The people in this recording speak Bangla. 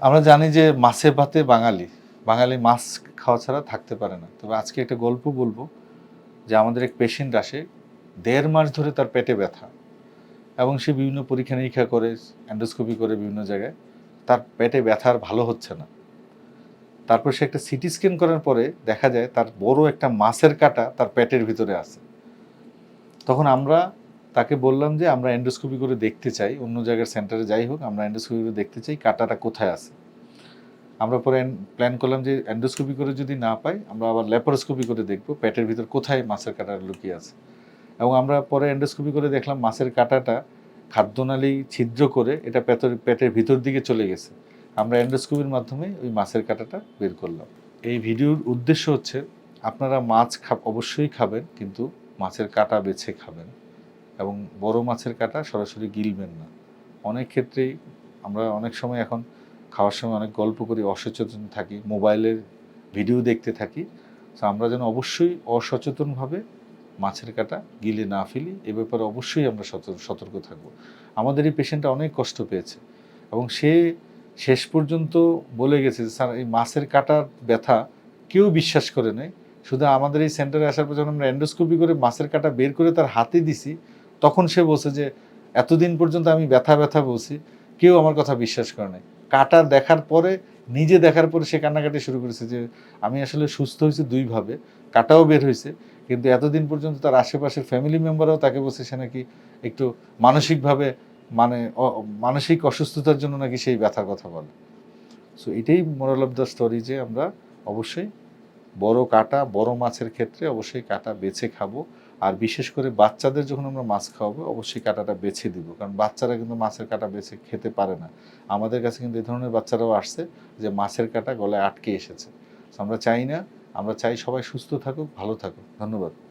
আমরা জানি যে মাছে ভাতে বাঙালি। বাঙালি মাছ খাওয়া ছাড়া থাকতে পারে না। তবে আজকে একটা গল্প বলব যে আমাদের এক পেশেন্ট আসে, দেড় মাস ধরে তার পেটে ব্যথা এবং সে বিভিন্ন পরীক্ষা নিরীক্ষা করে, অ্যান্ডোস্কোপি করে বিভিন্ন জায়গায়। তার পেটে ব্যথা আর ভালো হচ্ছে না। তারপর সে একটা সিটি স্ক্যান করার পরে দেখা যায় তার বড় একটা মাছের কাটা তার পেটের ভিতরে আছে। তখন আমরা তাকে বললাম যে, আমরা এন্ডোস্কোপি করে দেখতে চাই, অন্য জায়গার সেন্টারে যাই হোক, আমরা এন্ডোস্কোপি করে দেখতে চাই, কাটাটা কোথায় আছে? আমরা পরে প্ল্যান করলাম যে এন্ডোস্কোপি করে যদি না পাই, আমরা আবার ল্যাপারোস্কোপি করে দেখব, পেটের ভিতর কোথায় মাছের কাঁটাটা লুকিয়ে আছে। এবং আমরা পরে এন্ডোস্কোপি করে দেখলাম, মাছের কাঁটাটা খাদ্যনালী ছিদ্র করে এটা পেটের পেটের ভিতর দিকে চলে গেছে। আমরা এন্ডোস্কোপির মাধ্যমে ওই মাছের কাঁটাটা বের করলাম। এই ভিডিওর উদ্দেশ্য হচ্ছে, আপনারা মাছ খা, অবশ্যই খাবেন, কিন্তু মাছের কাঁটা বেছে খাবেন। এবং বড় মাছের কাঁটা সরাসরি গিলবেন না। অনেক ক্ষেত্রেই আমরা অনেক সময় এখন খাওয়ার সময় অনেক গল্প করি অসচেতন থাকি মোবাইলের ভিডিও দেখতে থাকি। তো আমরা যেন অবশ্যই অসচেতনভাবে মাছের কাঁটা গিলে না ফেলি এ ব্যাপারে অবশ্যই আমরা সতর- সতর্ক থাকব। আমাদের এই পেশেন্টটা অনেক কষ্ট পেয়েছে এবং সে শেষ পর্যন্ত বলে গেছে যে, স্যার এই মাছের কাটার ব্যথা কেউ বিশ্বাস করে নেই। শুধু আমাদের এই সেন্টারে আসার পর যখন আমরা এন্ডোস্কোপি করে মাছের কাটা বের করে তার হাতে দিছি তখন সে বলছে যে, এতদিন পর্যন্ত আমি ব্যথা ব্যথা বলছি, কেউ আমার কথা বিশ্বাস করে নাই। কাটা দেখার পরে, নিজে দেখার পরে সে কান্নাকাটি শুরু করেছে যে, আমি আসলে সুস্থ হয়েছে দুইভাবে কাটাও বের হয়েছে, কিন্তু এতদিন পর্যন্ত তার আশেপাশের ফ্যামিলি মেম্বাররাও তাকে বলছে সে নাকি একটু মানসিকভাবে মানে মানসিক অসুস্থতার জন্য নাকি সেই ব্যথার কথা বলে। সো এটাই মোরাল অফ দ্য স্টোরি যে আমরা অবশ্যই বড় কাটা, বড় মাছের ক্ষেত্রে অবশ্যই কাটা বেছে খাব। আর বিশেষ করে বাচ্চাদের যখন আমরা মাছ খাওয়াবো, অবশ্যই কাটাটা বেছে দিব। কারণ বাচ্চারা কিন্তু মাছের কাটা বেছে খেতে পারে না। আমাদের কাছে কিন্তু এই ধরনের বাচ্চারাও আসছে যে মাছের কাটা গলায় আটকে এসেছে। আমরা চাই না, আমরা চাই সবাই সুস্থ থাকুক, ভালো থাকুক। ধন্যবাদ।